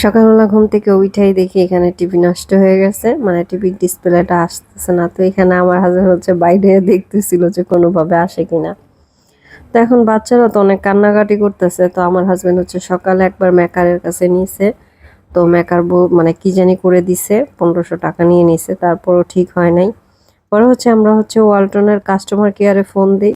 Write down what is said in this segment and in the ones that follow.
সকালবেলা ঘুম থেকে উঠাই দেখি এখানে টিভি নষ্ট হয়ে গেছে। মানে টিভির ডিসপ্লেটা আসতেছে না। তো এখানে আমার হাজার হচ্ছে বাইরে দেখতেছিল যে কোনোভাবে আসে কিনা। তো এখন বাচ্চারা তো অনেক কান্নাকাটি করতেছে। তো আমার হাজব্যান্ড হচ্ছে সকালে একবার মেকারের কাছে নিয়েছে তো মেকার বউ মানে কি জানি করে দিছে, পনেরোশো টাকা নিয়ে নিছে। তারপরও ঠিক হয় নাই। পরে হচ্ছে আমরা হচ্ছে ওয়ালটনের কাস্টমার কেয়ারে ফোন দিই।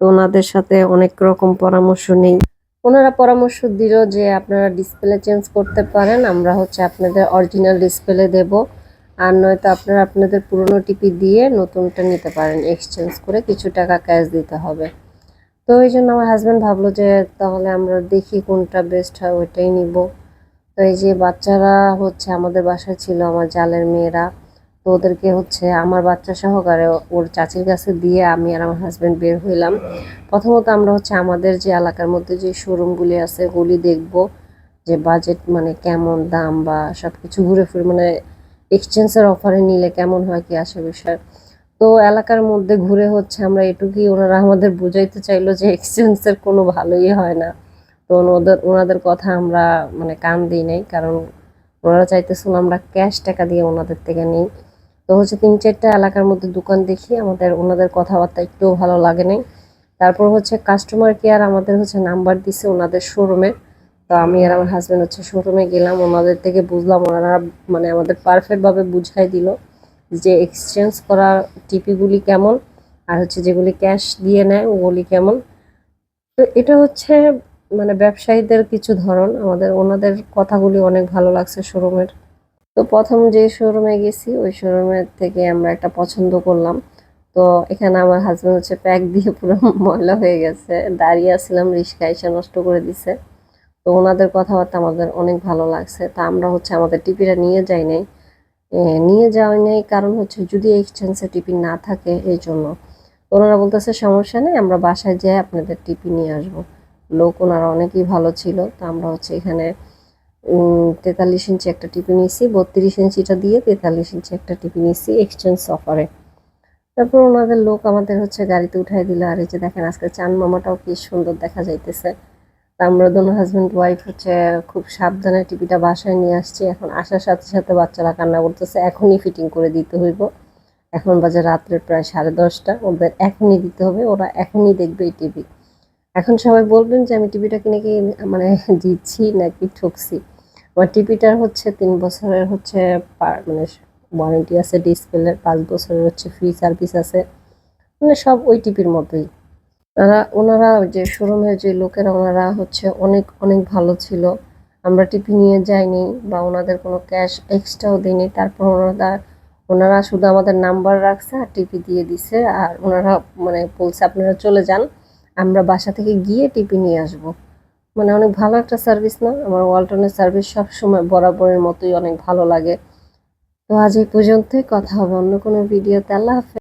তো ওনাদের সাথে অনেক রকম পরামর্শ নেই। ওনারা পরামর্শ দিল যে আপনারা ডিসপ্লে চেঞ্জ করতে পারেন, আমরা হচ্ছে আপনাদের অরিজিনাল ডিসপ্লে দেব। আর নয়তো আপনারা আপনাদের পুরনো টিপি দিয়ে নতুনটা নিতে পারেন এক্সচেঞ্জ করে কিছু টাকা ক্যাশ দিতে হবে। তো এই জন্য আমার হাজব্যান্ড ভাবলো যে তাহলে আমরা দেখি কোনটা বেস্ট হয়, ওইটাই নিব। তো এই যে বাচ্চারা হচ্ছে আমাদের বাসায় ছিল, আমার জালের মেয়েরা তো ওদেরকে হচ্ছে আমার বাচ্চা সহকারে ওর চাচির কাছে দিয়ে আমি আর আমার হাজব্যান্ড বের হইলাম। প্রথমত আমরা হচ্ছে আমাদের যে এলাকার মধ্যে যে শোরুমগুলি আছে, ওগুলি দেখব যে বাজেট মানে কেমন দাম বা সব কিছু ঘুরে ফিরে মানে এক্সচেঞ্জের অফারে নিলে কেমন হয় কি আসে বিষয়। তো এলাকার মধ্যে ঘুরে হচ্ছে আমরা এটুকুই ওনারা আমাদের বুঝাইতে চাইলো যে এক্সচেঞ্জের কোনো ভালোই হয় না। তো ওনাদের ওনাদের কথা আমরা মানে কান দিই নাই, কারণ ওনারা চাইতেছিল আমরা ক্যাশ টাকা দিয়ে ওনাদের থেকে নিই। তো হচ্ছে তিন চারটা এলাকার মধ্যে দোকান দেখি, আমাদের ওনাদের কথাবার্তা একটুও ভালো লাগে নাই। তারপর হচ্ছে কাস্টমার কেয়ার আমাদের হচ্ছে নাম্বার দিছে ওনাদের শোরুমের তো আমি আর আমার হাজব্যান্ড হচ্ছে শোরুমে গেলাম, ওনাদের থেকে বুঝলাম, ওনারা মানে আমাদের পারফেক্টভাবে বুঝাই দিল যে এক্সচেঞ্জ করা টিপিগুলি কেমন আর হচ্ছে যেগুলি ক্যাশ দিয়ে নেয় ওগুলি কেমন। তো এটা হচ্ছে মানে ব্যবসায়ীদের কিছু ধরন, আমাদের ওনাদের কথাগুলি অনেক ভালো লাগছে শোরুমের তো প্রথম যে শোরুমে গেছি, ওই শোরুমের থেকে আমরা একটা পছন্দ করলাম। তো এখানে আমার হাজব্যান্ড হচ্ছে প্যাক দিয়ে পুরো ময়লা হয়ে গেছে, দাঁড়িয়ে আসছিলাম রিক্সা এসে নষ্ট করে দিছে। তো ওনাদের কথাবার্তা আমাদের অনেক ভালো লাগছে। তা আমরা হচ্ছে আমাদের টিপিটা নিয়ে যাই নাই। নিয়ে যাওয়াই নাই, কারণ হচ্ছে যদি এক্সচেঞ্জে টিপি না থাকে, এই জন্য। ওনারা বলতেছে, সমস্যা নেই, আমরা বাসায় যেয়ে আপনাদের টিপি নিয়ে আসব। লোক ওনারা অনেকই ভালো ছিল, তো আমরা হচ্ছে এখানে তেতাল্লিশ ইঞ্চি একটা টিপি নিয়েছি, বত্রিশ ইঞ্চিটা দিয়ে তেতাল্লিশ ইঞ্চি একটা টিপি নিয়েছি এক্সচেঞ্জ অফারে তারপর ওনাদের লোক আমাদের হচ্ছে গাড়িতে উঠাই দিল, আর এই যে দেখেন আজকে চান মামাটাও কি সুন্দর দেখা যাইতেছে। আমরা দোনো হাজব্যান্ড ওয়াইফ হচ্ছে খুব সাবধানে টিপিটা বাসায় নিয়ে আসছি, এখন আসার সাথে সাথে বাচ্চারা কান্না করতেছে, এখনই ফিটিং করে দিতে হইব। এখন বাজে রাত্রে প্রায় সাড়ে দশটা, ওদের এখনই দিতে হবে, ওরা এখনই দেখবে এই টিভি। এখন সবাই বলবেন যে আমি টিভিটা কিনে কি মানে দিচ্ছি নাকি ঠকছি? টিভিটার হচ্ছে তিন বছরের হচ্ছে মানে ওয়ারেন্টি আছে ডিসপ্লের পাঁচ বছরের হচ্ছে ফ্রি সার্ভিস আছে। মানে সব ওই টিভির মতোই। তারা, ওনারা যে শোরুমের যে লোকেরা, ওনারা হচ্ছে অনেক অনেক ভালো ছিল। আমরা টিভি নিয়ে যাইনি বা ওনাদের কোনো ক্যাশ এক্সট্রাও দিইনি। তারপর ওনারা ওনারা শুধু আমাদের নাম্বার রাখছে আর টিপি দিয়ে দিছে। আর ওনারা মানে বলছে, আপনারা চলে যান, আমরা বাসা থেকে গিয়ে টিপি নিয়ে আসব। মানে অনেক ভালো একটা সার্ভিস না? আমার ওয়ালটনের সার্ভিস সবসময় বরাবরের মতোই অনেক ভালো লাগে। তো আজ এই পর্যন্তই, কথা হবে অন্য কোনো ভিডিওতে আল্লাহ হাফেজ।